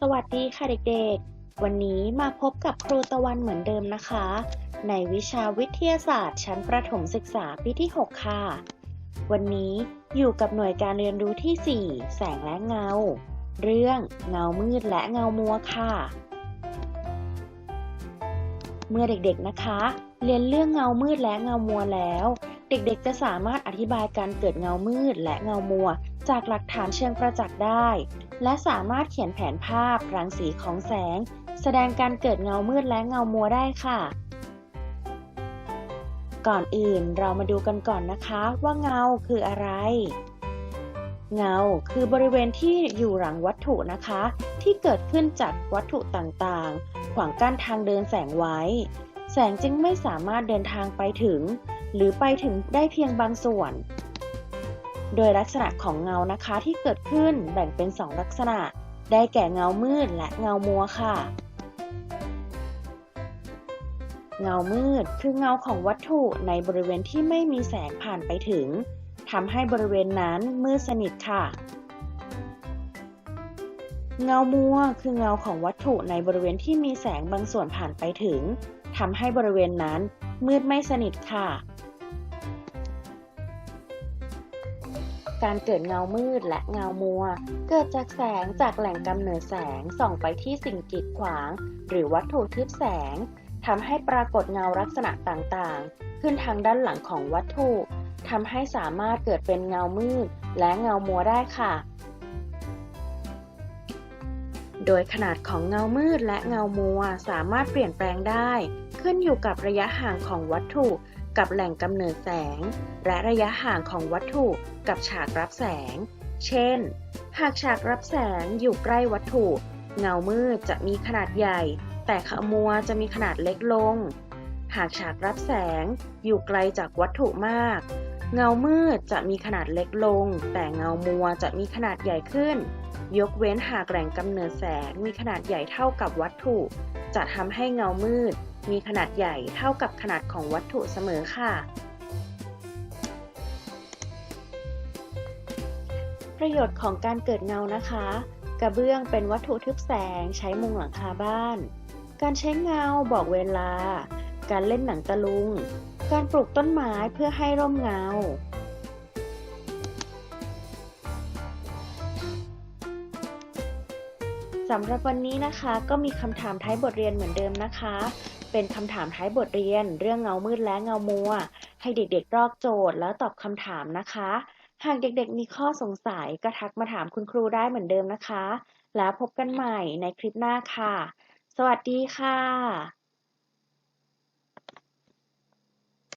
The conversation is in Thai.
สวัสดีค่ะเด็กๆ วันนี้มาพบกับครูตะวันเหมือนเดิมนะคะ ในวิชาวิทยาศาสตร์ชั้นประถมศึกษาปีที่ 6 ค่ะ วันนี้อยู่กับหน่วยการเรียนรู้ที่ 4 แสงและเงา เรื่องเงามืดและเงามัวค่ะ เมื่อเด็กๆนะคะ เรียนเรื่องเงามืดและเงามัวแล้ว เด็กๆ จะสามารถอธิบายการเกิดเงามืดและเงามัว จากหลักฐานเชิงประจักษ์ได้ และสามารถเขียนแผนภาพรังสีของแสง แสดงการเกิดเงามืดและเงามัวได้ค่ะ ก่อนอื่นเรามาดูกันก่อนนะคะว่าเงาคืออะไร เงาคือบริเวณที่อยู่หลังวัตถุนะคะ ที่เกิดขึ้นจากวัตถุต่างๆ ขวางกั้นทางเดินแสงไว้ แสงจึงไม่สามารถเดินทางไปถึง หรือไปถึงได้เพียงบางส่วน โดยลักษณะของเงานะคะที่เกิดขึ้นแบ่งเป็น 2 ลักษณะ ได้แก่เงามืดและเงามัวค่ะ เงามืดคือเงาของวัตถุในบริเวณที่ไม่มีแสงผ่านไปถึงทำให้บริเวณนั้นมืดสนิทค่ะ เงามัวคือเงาของวัตถุในบริเวณที่มีแสงบางส่วนผ่านไปถึงทำให้บริเวณนั้นมืดไม่สนิทค่ะ การเกิดเงามืดและเงามัว เกิดจากแสงจากแหล่งกำเนิดแสงส่องไปที่สิ่งกีดขวาง หรือวัตถุทึบแสงทำให้ปรากฏเงาลักษณะต่างๆ ขึ้นทางด้านหลังของวัตถุทำให้สามารถเกิดเป็นเงามืดและเงามัวได้ค่ะ โดยขนาดของเงามืดและเงามัวสามารถเปลี่ยนแปลงได้ ขึ้นอยู่กับระยะห่างของวัตถุ กับแหล่งกำเนิดแสง และระยะห่างของวัตถุกับฉากรับแสง เช่น หากฉากรับแสงอยู่ใกล้วัตถุ เงามืดจะมีขนาดใหญ่ แต่ขมัวจะมีขนาดเล็กลง หากฉากรับแสงอยู่ไกลจากวัตถุมาก เงามืดจะมีขนาดเล็กลง แต่เงามัวจะมีขนาดใหญ่ขึ้น ยกเว้นหากแหล่งกำเนิดแสงมีขนาดใหญ่เท่ากับวัตถุ จะทำให้เงามืด มีขนาดใหญ่เท่ากับขนาดของวัตถุเสมอค่ะ ประโยชน์ของการเกิดเงานะคะ กระเบื้องเป็นวัตถุทึบแสงใช้มุงหลังคาบ้าน การใช้เงาบอกเวลา การเล่นหนังตะลุง การปลูกต้นไม้เพื่อให้ร่มเงาสำหรับวันนี้นะคะก็มีคำถามท้ายบทเรียนเหมือนเดิมนะคะ เป็นคำถามท้ายบทเรียน เรื่องเงามืดและเงามัว ให้เด็กๆรอกโจทย์แล้วตอบคำถามนะคะ หากเด็กๆมีข้อสงสัยก็ทักมาถามคุณครูได้เหมือนเดิมนะคะ แล้วพบกันใหม่ในคลิปหน้าค่ะ สวัสดีค่ะ